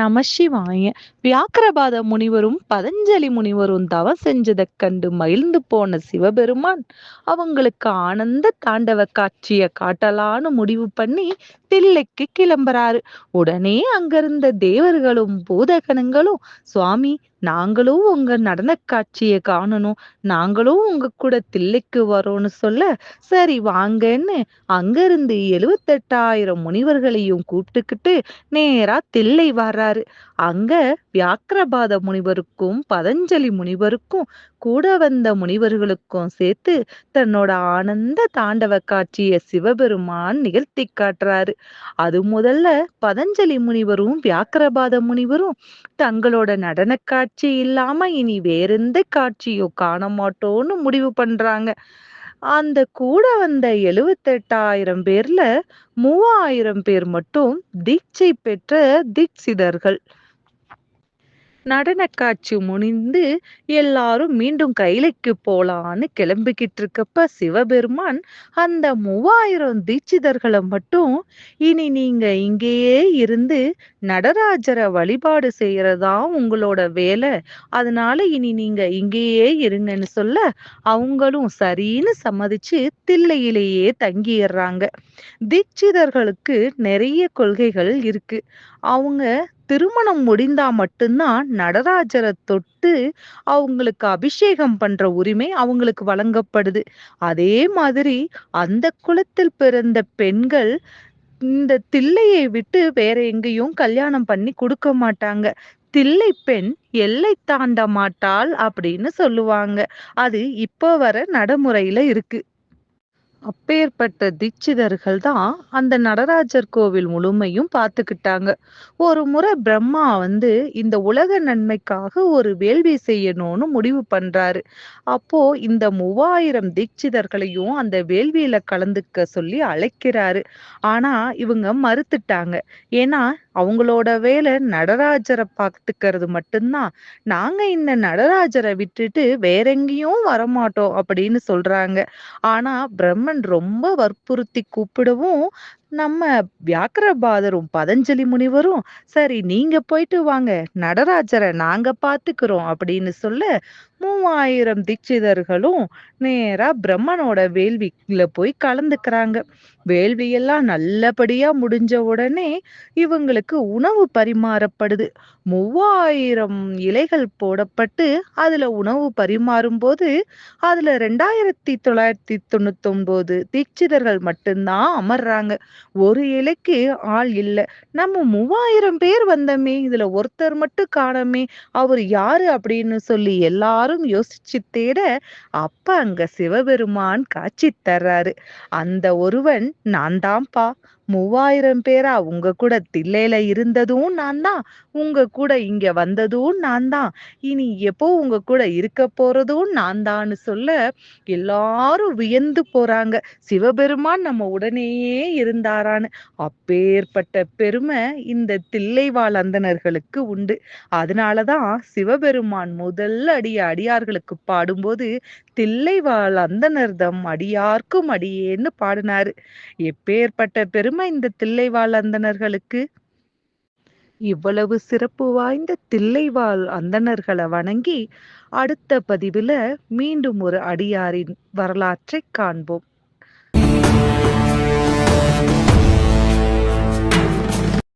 நம சிவாயன் வியாக்கிரபாத முனிவரும் பதஞ்சலி முனிவரும் தவம் செஞ்சதைக் கண்டு மகிழ்ந்து போன சிவபெருமான் அவங்களுக்கு ஆனந்த தாண்டவ காட்சிய காட்டலான்னு முடிவு பண்ணி தில்லைக்கு கிளம்புறாரு. உடனே அங்கிருந்த தேவர்களும் பூதகணங்களும் சுவாமி நாங்களும் உங்க நடன காட்சியை காணணும். நாங்களும் உங்க கூட தில்லைக்கு வரோம்னு சொல்ல சரி வாங்கன்னு அங்கிருந்து எழுவத்தெட்டாயிரம் முனிவர்களையும் கூப்பிட்டுக்கிட்டு நேரா தில்லை வர்றாரு. அங்க வியாக்கிரபாத முனிவருக்கும் பதஞ்சலி முனிவருக்கும் கூட வந்த முனிவர்களுக்கும் சேர்த்து தன்னோட ஆனந்த தாண்டவ காட்சிய சிவபெருமான் நிகழ்த்தி காட்டுறாரு. அது முதல்ல பதஞ்சலி முனிவரும் வியாக்கிரபாத முனிவரும் தங்களோட நடன காட்சி இல்லாம இனி வேறெந்த காட்சியோ காண மாட்டோம்னு முடிவு பண்றாங்க. அந்த கூட வந்த எழுவத்தெட்டாயிரம் பேர்ல மூவாயிரம் பேர் மட்டும் தீட்சை பெற்ற தீட்சிதர்கள். நடன காட்சி முடிந்து எல்லாரும் மீண்டும் கைலைக்கு போலான்னு கிளம்பிக்கிட்டு இருக்கப்ப சிவபெருமான் அந்த மூவாயிரம் தீட்சிதர்களை மட்டும் இனி நீங்க இங்கேயே இருந்து நடராஜரை வழிபாடு செய்யறதா உங்களோட வேலை. அதனால இனி நீங்க இங்கேயே இருங்கன்னு சொல்ல அவங்களும் சரின்னு சம்மதிச்சு தில்லையிலேயே தங்கிடுறாங்க தீட்சிதர்களுக்கு நிறைய கொள்கைகள் இருக்கு. அவங்க திருமணம் முடிந்தா மட்டும்தான் நடராஜரை தொட்டு அவங்களுக்கு அபிஷேகம் பண்ற உரிமை அவங்களுக்கு வழங்கப்படுது. அதே மாதிரி அந்த குலத்தில் பிறந்த பெண்கள் இந்த தில்லையை விட்டு வேற எங்கேயும் கல்யாணம் பண்ணி கொடுக்க மாட்டாங்க. தில்லை பெண் எல்லை தாண்ட மாட்டாள் அப்படின்னு சொல்லுவாங்க. அது இப்போ வர நடைமுறையில இருக்கு. அப்பேற்பட்ட தீட்சிதர்கள் தான் அந்த நடராஜர் கோவில் முழுமையும் பார்த்துக்கிட்டாங்க. ஒரு முறை பிரம்மா வந்து இந்த உலக நன்மைக்காக ஒரு வேள்வி செய்யணும்னு முடிவு பண்றாரு. அப்போ இந்த மூவாயிரம் தீட்சிதர்களையும் அந்த வேள்வியில கலந்துக்க சொல்லி அழைக்கிறாரு. ஆனா இவங்க மறுத்துட்டாங்க. ஏன்னா அவங்களோட வேலை நடராஜரை பார்த்துக்கிறது மட்டும்தான். நாங்க இந்த நடராஜரை விட்டுட்டு வேற எங்கேயும் வரமாட்டோம் அப்படின்னு சொல்றாங்க. ஆனா பிரம்மன் ரொம்ப வற்புறுத்தி கூப்பிடவும் நம்ம வியாக்கிரபாதரும் பதஞ்சலி முனிவரும் சரி நீங்க போயிட்டு வாங்க நடராஜரை நாங்க பாத்துக்கிறோம் அப்படின்னு சொல்ல மூவாயிரம் தீட்சிதர்களும் நேரா பிரம்மனோட வேள்வியில போய் கலந்துக்கிறாங்க. வேள்வியெல்லாம் நல்லபடியா முடிஞ்ச உடனே இவங்களுக்கு உணவு பரிமாறப்படுது. மூவாயிரம் இலைகள் போடப்பட்டு அதுல உணவு பரிமாறும் போது அதுல ரெண்டாயிரத்தி தொள்ளாயிரத்தி தொண்ணூத்தி ஒன்பது தீட்சிதர்கள் மட்டும்தான் அமர்றாங்க. ஒரு இலைக்கு ஆள் இல்ல. நம்ம மூவாயிரம் பேர் வந்தோமே இதுல ஒருத்தர் மட்டும் காணோமே அவர் யாரு அப்படின்னு சொல்லி எல்லாரும் யோசிச்சு தேட அப்ப அங்க சிவபெருமான் காட்சி தர்றாரு. அந்த ஒருவன் நான் தான்ப்பா மூவாயிரம் பேரா உங்க கூட தில்லையில இருந்ததும் நான் தான் உங்க கூட இங்க வந்ததும் நான் தான் இனி எப்போ உங்க கூட இருக்க போறதும் நான் தான்னு சொல்ல எல்லாரும் வியந்து போறாங்க. சிவபெருமான் நம்ம உடனேயே இருந்தாரான்னு. அப்பேற்பட்ட பெருமை இந்த தில்லைவாழ் அந்தனர்களுக்கு உண்டு. அதனாலதான் சிவபெருமான் முதல் அடிய அடியார்களுக்கு பாடும்போது தில்லைவாழ் அந்தனர்தம் அடியார்க்கும் அடியேன்னு பாடினாரு. எப்பேற்பட்ட பெருமை தெரியுமா இந்த தில்லைவாழ் அந்தணர்களுக்கு? இவ்வளவு சிறப்பு வாய்ந்த தில்லைவாழ் அந்தணர்களை வணங்கி அடுத்த பதிவில் மீண்டும் ஒரு அடியாரின் வரலாற்றை காண்போம்.